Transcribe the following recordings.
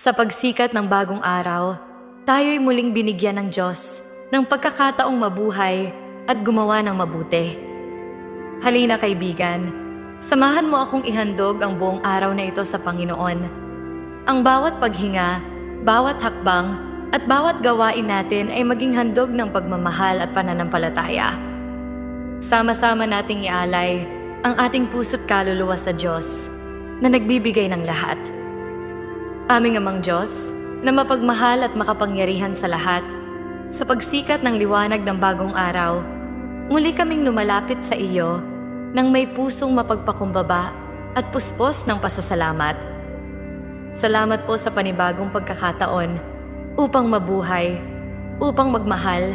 Sa pagsikat ng bagong araw, tayo'y muling binigyan ng Diyos ng pagkakataong mabuhay at gumawa ng mabuti. Halina kaibigan, samahan mo akong ihandog ang buong araw na ito sa Panginoon. Ang bawat paghinga, bawat hakbang, at bawat gawain natin ay maging handog ng pagmamahal at pananampalataya. Sama-sama nating ialay ang ating puso't kaluluwa sa Diyos na nagbibigay ng lahat. Aming amang Diyos na mapagmahal at makapangyarihan sa lahat, sa pagsikat ng liwanag ng bagong araw, muli kaming lumalapit sa iyo nang may pusong mapagpakumbaba at puspos ng pasasalamat. Salamat po sa panibagong pagkakataon upang mabuhay, upang magmahal,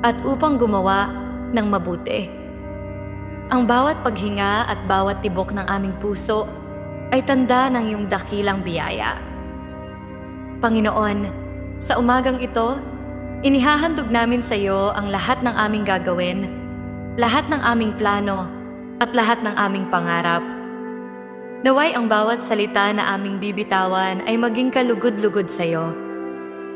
at upang gumawa ng mabuti. Ang bawat paghinga at bawat tibok ng aming puso ay tanda ng iyong dakilang biyaya. Panginoon, sa umagang ito, inihahandog namin sa iyo ang lahat ng aming gagawin, lahat ng aming plano, at lahat ng aming pangarap. Naway ang bawat salita na aming bibitawan ay maging kalugod-lugod sa iyo.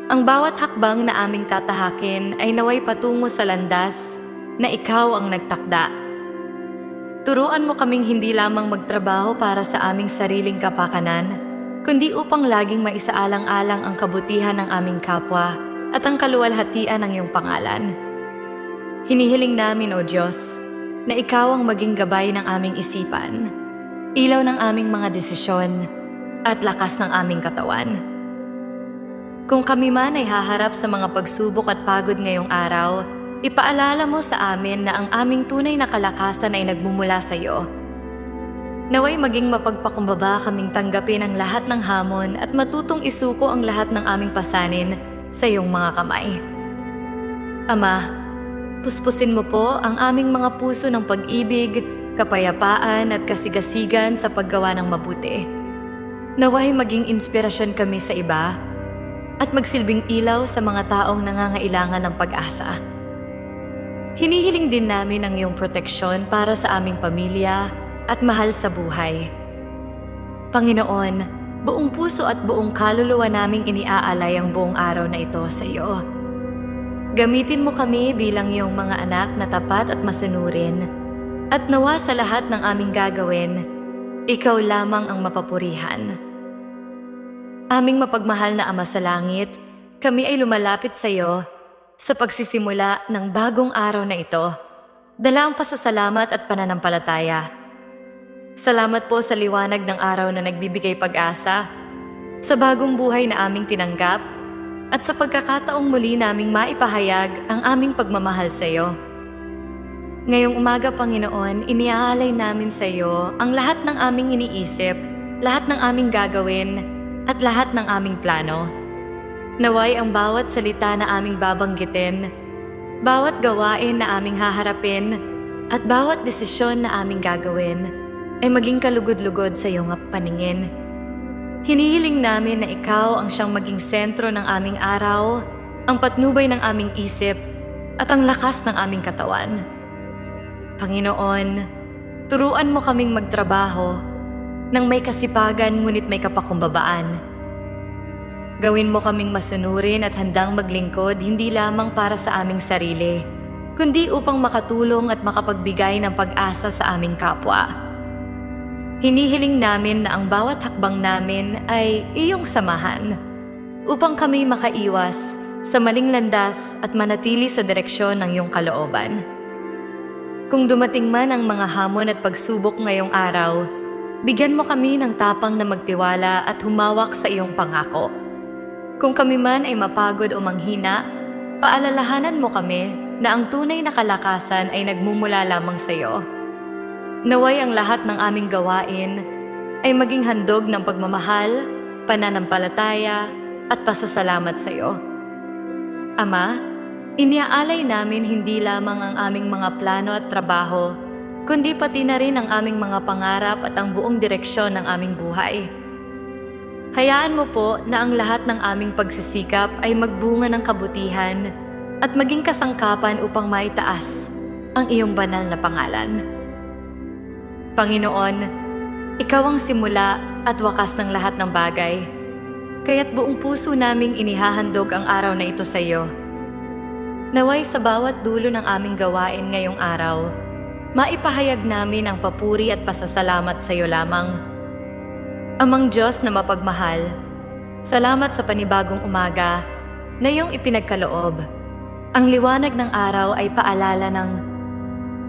Ang bawat hakbang na aming tatahakin ay naway patungo sa landas na ikaw ang nagtakda. Turuan mo kaming hindi lamang magtrabaho para sa aming sariling kapakanan, kundi upang laging maisaalang-alang ang kabutihan ng aming kapwa at ang kaluwalhatian ng iyong pangalan. Hinihiling namin, O Diyos, na Ikaw ang maging gabay ng aming isipan, ilaw ng aming mga desisyon, at lakas ng aming katawan. Kung kami man ay haharap sa mga pagsubok at pagod ngayong araw, ipaalala mo sa amin na ang aming tunay na kalakasan ay nagmumula sa iyo. Naway maging mapagpakumbaba kaming tanggapin ang lahat ng hamon at matutong isuko ang lahat ng aming pasanin sa iyong mga kamay. Ama, puspusin mo po ang aming mga puso ng pag-ibig, kapayapaan at kasigasigan sa paggawa ng mabuti. Naway maging inspirasyon kami sa iba at magsilbing ilaw sa mga taong nangangailangan ng pag-asa. Hinihiling din namin ang iyong proteksyon para sa aming pamilya at mahal sa buhay. Panginoon, buong puso at buong kaluluwa naming iniaalay ang buong araw na ito sa iyo. Gamitin mo kami bilang iyong mga anak na tapat at masunurin, at nawa sa lahat ng aming gagawin, ikaw lamang ang mapapurihan. Aming mapagmahal na Ama sa Langit, kami ay lumalapit sa iyo sa pagsisimula ng bagong araw na ito. Dala ang pasasalamat at pananampalataya. Salamat po sa liwanag ng araw na nagbibigay pag-asa, sa bagong buhay na aming tinanggap, at sa pagkakataong muli naming maipahayag ang aming pagmamahal sa iyo. Ngayong umaga, Panginoon, iniaalay namin sa iyo ang lahat ng aming iniisip, lahat ng aming gagawin, at lahat ng aming plano. Naway ang bawat salita na aming babanggitin, bawat gawain na aming haharapin, at bawat desisyon na aming gagawin ay maging kalugod-lugod sa iyong paningin. Hinihiling namin na ikaw ang siyang maging sentro ng aming araw, ang patnubay ng aming isip, at ang lakas ng aming katawan. Panginoon, turuan mo kaming magtrabaho nang may kasipagan ngunit may kapakumbabaan. Gawin mo kaming masunurin at handang maglingkod hindi lamang para sa aming sarili, kundi upang makatulong at makapagbigay ng pag-asa sa aming kapwa. Hinihiling namin na ang bawat hakbang namin ay iyong samahan upang kami makaiwas sa maling landas at manatili sa direksyon ng iyong kalooban. Kung dumating man ang mga hamon at pagsubok ngayong araw, bigyan mo kami ng tapang na magtiwala at humawak sa iyong pangako. Kung kami man ay mapagod o manghina, paalalahanan mo kami na ang tunay na kalakasan ay nagmumula lamang sa iyo. Naway ang lahat ng aming gawain ay maging handog ng pagmamahal, pananampalataya, at pasasalamat sa iyo. Ama, iniaalay namin hindi lamang ang aming mga plano at trabaho, kundi pati na rin ang aming mga pangarap at ang buong direksyon ng aming buhay. Hayaan mo po na ang lahat ng aming pagsisikap ay magbunga ng kabutihan at maging kasangkapan upang maitaas ang iyong banal na pangalan. Panginoon, Ikaw ang simula at wakas ng lahat ng bagay. Kaya't buong puso naming inihahandog ang araw na ito sa iyo. Naway sa bawat dulo ng aming gawain ngayong araw, maipahayag namin ang papuri at pasasalamat sa iyo lamang. Amang Diyos na mapagmahal, salamat sa panibagong umaga na iyong ipinagkaloob. Ang liwanag ng araw ay paalala ng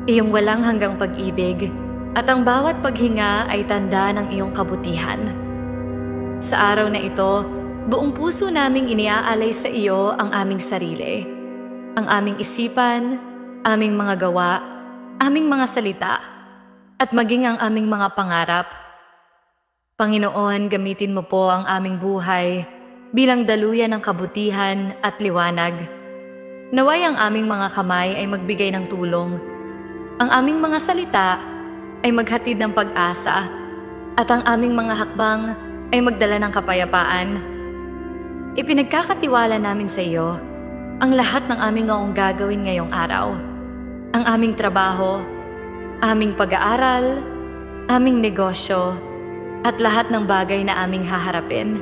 iyong walang hanggang pag-ibig at ang bawat paghinga ay tanda ng iyong kabutihan. Sa araw na ito, buong puso naming iniaalay sa iyo ang aming sarili, ang aming isipan, aming mga gawa, aming mga salita, at maging ang aming mga pangarap. Panginoon, gamitin mo po ang aming buhay bilang daluyan ng kabutihan at liwanag. Naway ang aming mga kamay ay magbigay ng tulong. Ang aming mga salita ay maghatid ng pag-asa at ang aming mga hakbang ay magdala ng kapayapaan. Ipinagkakatiwala namin sa iyo ang lahat ng aming ngaong gagawin ngayong araw. Ang aming trabaho, aming pag-aaral, aming negosyo, at lahat ng bagay na aming haharapin.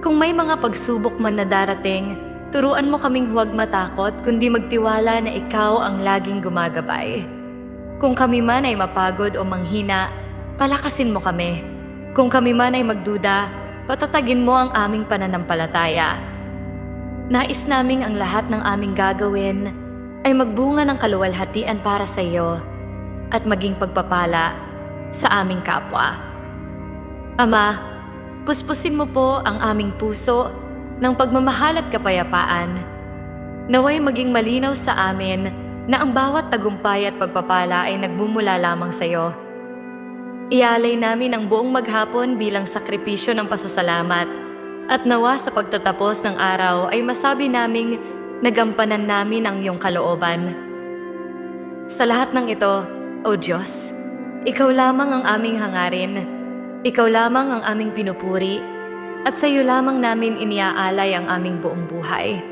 Kung may mga pagsubok man na darating, turuan mo kaming huwag matakot kundi magtiwala na ikaw ang laging gumagabay. Kung kami man ay mapagod o manghina, palakasin mo kami. Kung kami man ay magduda, patatagin mo ang aming pananampalataya. Nais naming ang lahat ng aming gagawin ay magbunga ng kaluwalhatian para sa iyo at maging pagpapala sa aming kapwa. Ama, puspusin mo po ang aming puso ng pagmamahal at kapayapaan. Naway maging malinaw sa amin na ang bawat tagumpay at pagpapala ay nagmumula lamang sa iyo. Ialay namin ang buong maghapon bilang sakripisyo ng pasasalamat at nawa sa pagtatapos ng araw ay masabi naming nagampanan namin ang iyong kalooban. Sa lahat ng ito, O Diyos, Ikaw lamang ang aming hangarin, Ikaw lamang ang aming pinupuri, at sa iyo lamang namin iniaalay ang aming buong buhay.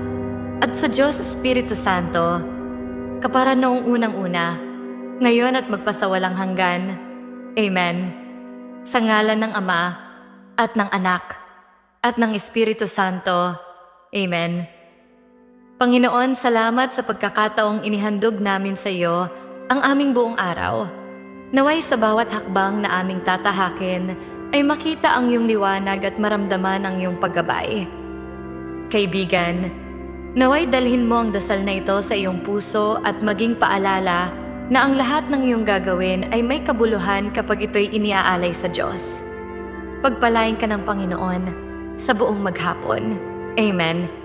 at sa Diyos Espiritu Santo, kapara noong unang-una, ngayon at magpasawalang hanggan. Amen. Sa ngalan ng Ama, at ng Anak, at ng Espiritu Santo. Amen. Panginoon, salamat sa pagkakataong inihandog namin sa iyo ang aming buong araw. Naway sa bawat hakbang na aming tatahakin ay makita ang iyong liwanag at maramdaman ang iyong paggabay. Kaibigan, naway dalhin mo ang dasal na ito sa iyong puso at maging paalala na ang lahat ng iyong gagawin ay may kabuluhan kapag ito'y iniaalay sa Diyos. Pagpalain ka ng Panginoon sa buong maghapon. Amen.